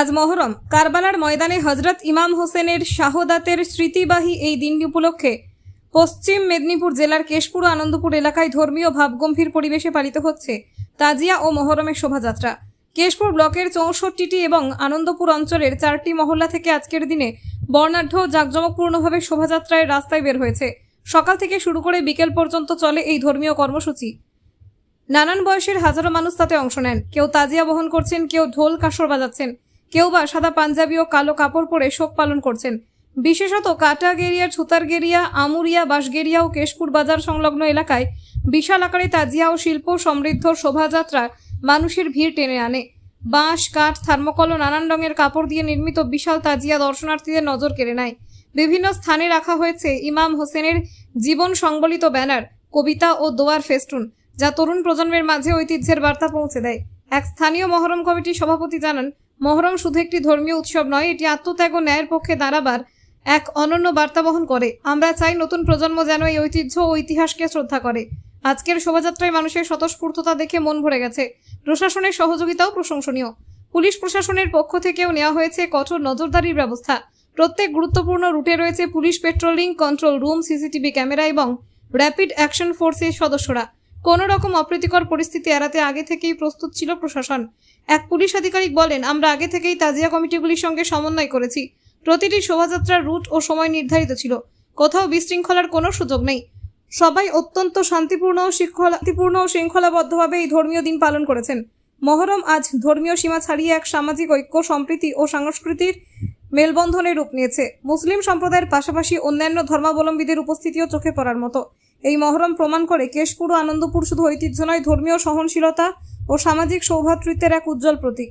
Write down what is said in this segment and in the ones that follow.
আজ মহরম। কারবালার ময়দানে হজরত ইমাম হোসেনের শাহদাতের স্মৃতিবাহী এই দিনটি উপলক্ষে পশ্চিম মেদিনীপুর জেলার কেশপুর আনন্দপুর এলাকায় ধর্মীয় ভাবগম্ভীর পরিবেশে পালিত হচ্ছে তাজিয়া ও মহরমের শোভাযাত্রা। কেশপুর ব্লকের চৌষট্টিটি এবং আনন্দপুর অঞ্চলের চারটি মহল্লা থেকে আজকের দিনে বর্ণাঢ্য জাঁকজমকপূর্ণভাবে শোভাযাত্রায় রাস্তায় বের হয়েছে। সকাল থেকে শুরু করে বিকেল পর্যন্ত চলে এই ধর্মীয় কর্মসূচি। নানান বয়সের হাজারো মানুষ তাতে অংশ নেন। কেউ তাজিয়া বহন করছেন, কেউ ঢোল কাসর বাজাচ্ছেন। কেউ বা সাদা পাঞ্জাবি ও কালো কাপড় পরে শোক পালন করছেন। বিশেষত কাটাগেরিয়া ছুতারগেরিয়া, আমুরিয়া, বাঁশগেরিয়া ও কেশপুর বাজার সংলগ্ন এলাকায় বিশাল আকারে তাজিয়া ও শিল্প সমৃদ্ধ শোভাযাত্রা মানুষের ভিড় টেনে আনে। বাঁশ, কাঠ, থার্মোকল ও নানান রঙের কাপড় দিয়ে নির্মিত বিশাল তাজিয়া দর্শনার্থীদের নজর কেড়ে নেয়। বিভিন্ন স্থানে রাখা হয়েছে ইমাম হোসেনের জীবন সংবলিত ব্যানার, কবিতা ও দোয়ার ফেস্টুন, যা তরুণ প্রজন্মের মাঝে ঐতিহ্যের বার্তা পৌঁছে দেয়। এক স্থানীয় মহরম কমিটির সভাপতি জানান মহরম শুধু একটি ধর্মীয় উৎসব নয়, এটি আত্মত্যাগ ও ন্যায়ের পক্ষে দাঁড়াবার এক অনন্য বার্তা বহন করে। আমরা চাই নতুন প্রজন্ম যেন এই ঐতিহ্য ও ইতিহাসকে শ্রদ্ধা করে। আজকের শোভাযাত্রায় মানুষের স্বতঃস্ফূর্ততা দেখে মন ভরে গেছে। প্রশাসনের সহযোগিতাও প্রশংসনীয়। পুলিশ প্রশাসনের পক্ষ থেকেও নেওয়া হয়েছে কঠোর নজরদারির ব্যবস্থা। প্রত্যেক গুরুত্বপূর্ণ রুটে রয়েছে police patrolling, control room, CCTV camera এবং র্যাপিড অ্যাকশন ফোর্সের সদস্যরা। কোনো রকম অপ্রীতিকর পরিস্থিতি এড়াতে আগে থেকেই প্রস্তুত ছিল প্রশাসন। এক পুলিশ আধিকারিক বলেন, আমরা আগে থেকেই তাজিয়া কমিটিগুলির সঙ্গে সমন্বয় করেছি। প্রতিটি শোভাযাত্রার রুট ও সময় নির্ধারিত ছিল। কোথাও বিশৃঙ্খলার কোনো সুযোগ নেই। সবাই অত্যন্ত শান্তিপূর্ণ ও শৃঙ্খলাপূর্ণ ও শৃঙ্খলাবদ্ধভাবে এই ধর্মীয় দিন পালন করেছেন। মহরম আজ ধর্মীয় সীমা ছাড়িয়ে এক সামাজিক ঐক্য, সম্প্রীতি ও সংস্কৃতির মেলবন্ধনে রূপ নিয়েছে। মুসলিম সম্প্রদায়ের পাশাপাশি অন্যান্য ধর্মাবলম্বীদের উপস্থিতিও চোখে পড়ার মতো। এই মহরম প্রমাণ করে কেশপুর ও আনন্দপুর শুধু ঐতিহ্য নয়, ধর্মীয় সহনশীলতা ও সামাজিক সৌভ্রাতৃত্বের এক উজ্জ্বল প্রতীক।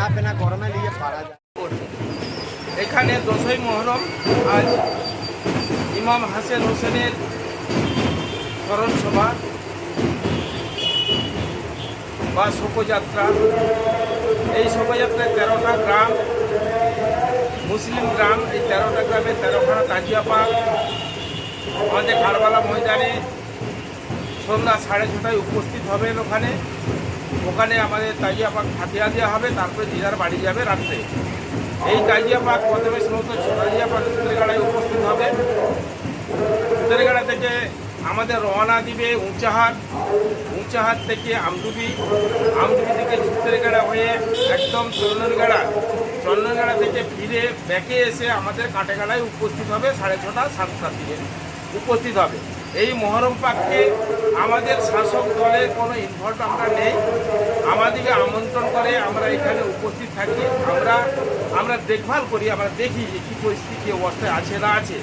সেনা পেনা গরমে পারা যায়। এখানে দশই মহরম আজ ইমাম হাসেন হোসেনের স্মরণ সভা বা শোভাযাত্রা এই শোভাযাত্রায় তেরোটা গ্রাম, মুসলিম গ্রাম, এই তেরোটা গ্রামে তেরোখানা তাজিয়া পাক, আমাদের খারবালা ময়দানে সন্ধ্যা সাড়ে ছটায় উপস্থিত হবেন ওখানে। ওখানে আমাদের পাক ফাতিয়া দেওয়া হবে, তারপরে যার বাড়ি যাবে রাত্রে। এই পাক প্রথমে সমস্ত তাজিয়া পাক উত্তরগাড়ায় উপস্থিত হবে। উত্তরগাড়া থেকে আমাদের রওনা দিবে উঁচাহাট। উঁচাহাট থেকে আমডুবি। আমডুবি থেকে উত্তরগাড়া হয়ে একদম চন্দনগাড়া। চন্দনগাড়া থেকে ফিরে ব্যাকে এসে আমাদের কাটেগাড়ায় উপস্থিত হবে সাড়ে ছটা সাতটার দিকে উপস্থিত হবে। এই মহরম পাককে আমাদের শাসক দলের কোনো ইনভলভ আমরা নেই। আমাদেরকে আমন্ত্রণ করে আমরা এখানে উপস্থিত থাকি। আমরা আমরা দেখভাল করি, আমরা দেখি যে কী পরিস্থিতি, কী অবস্থায় আছে না আছে।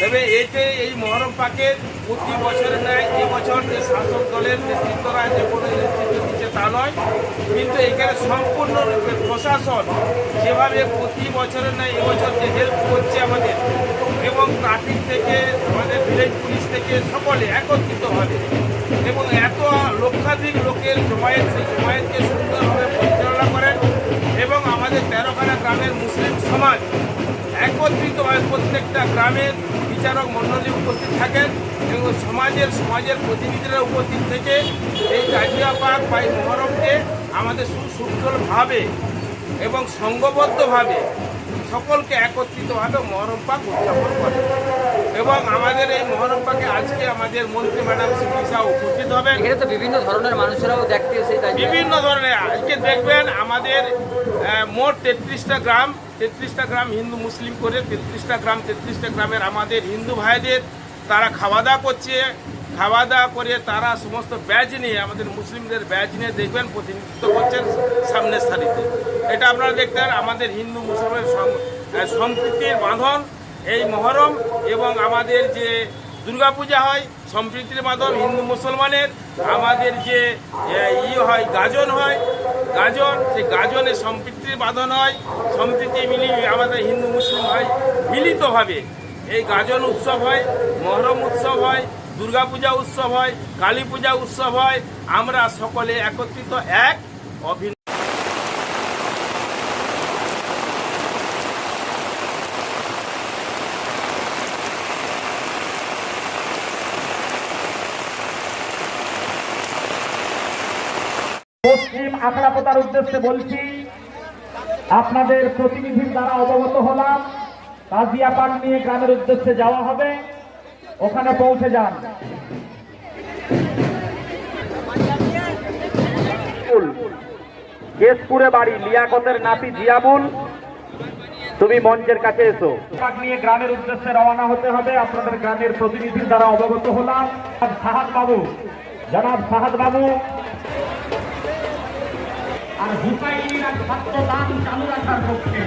তবে এতে এই মহরম পাকের প্রতি বছরে নেয় এবছর যে শাসক দলের নেতৃত্বরা যে কোনো নেতৃত্ব দিচ্ছে তা নয়, কিন্তু এখানে সম্পূর্ণরূপে প্রশাসন যেভাবে প্রতি বছরে নেয় এবছর যে হেল্প করছে আমাদের, এবং ট্রাফিক থেকে থেকে সকলে একত্রিতভাবে এবং এত লক্ষাধিক লোকের জমায়েত, সেই জমায়েতকে সুন্দরভাবে পরিচালনা করেন এবং আমাদের তেরোখানা গ্রামের মুসলিম সমাজ একত্রিতভাবে প্রত্যেকটা গ্রামের বিচারক মণ্ডলী উপস্থিত থাকেন এবং সমাজের সমাজের প্রতিনিধিরা উপস্থিত থেকে এই কাজিয়া পাক বা মহরমকে আমাদের সুসুন্দরভাবে এবং সংঘবদ্ধভাবে সকলকে একত্রিতভাবে মহরম পাক উদযাপন করে এবং আমাদের এই মহরম পাকে আজকে আমাদের মন্ত্রী ম্যাডাম সিপি শাহ উপস্থিত হবেন। এখানে তো বিভিন্ন ধরনের মানুষেরাও দেখতে এসে বিভিন্ন ধরনের আজকে দেখবেন আমাদের মোট তেত্রিশটা গ্রাম তেত্রিশটা গ্রাম হিন্দু মুসলিম করে তেত্রিশটা গ্রাম তেত্রিশটা গ্রামের আমাদের হিন্দু ভাইদের তারা খাওয়া দাওয়া করছে। খাওয়া দাওয়া করে তারা সমস্ত ব্যাচ নিয়ে আমাদের মুসলিমদের ব্যাচ নিয়ে দেখবেন প্রতিনিধিত্ব করছেন সামনের সারিতে। এটা আপনারা দেখতেন আমাদের হিন্দু আহ, সম্প্রীতির বাঁধন। এই মহরম এবং আমাদের যে দুর্গাপূজা হয় সম্প্রীতির মাধ্যম হিন্দু মুসলমানের আমাদের যে এ, ই হয় গাজন হয় গাজন সেই গাজনে সম্প্রীতির বাঁধন হয় সম্প্রীতি মিলি আমাদের হিন্দু মুসলিম হয় মিলিতভাবে এই গাজন উৎসব হয় মহরম উৎসব হয় দুর্গাপূজা উৎসব হয় কালী পূজা উৎসব হয় আমরা সকলে একত্রিত এক অভিন্ন পশ্চিম আখড়াপোতার উদ্দেশ্যে বলছি আপনাদের প্রতিনিধির দ্বারা অবগত হলাম তাজিয়া পাক নিয়ে গ্রামের উদ্দেশ্যে যাওয়া হবে। ওখানে পৌঁছে যান। কেশপুরে বাড়ি লিয়াকতের নাতি জিয়াবুল। তুমি মঞ্চের কাছে এসো। নিয়ে গ্রামের উদ্দেশ্যে রওনা হতে হবে। আপনাদের গ্রামের প্রতিনিধির দ্বারা অবগত হলাম। সাহাদ বাবু জনাব সাহাদ বাবু আর হুসাইনিরা খাদ্য দান চালু রাখার পক্ষে।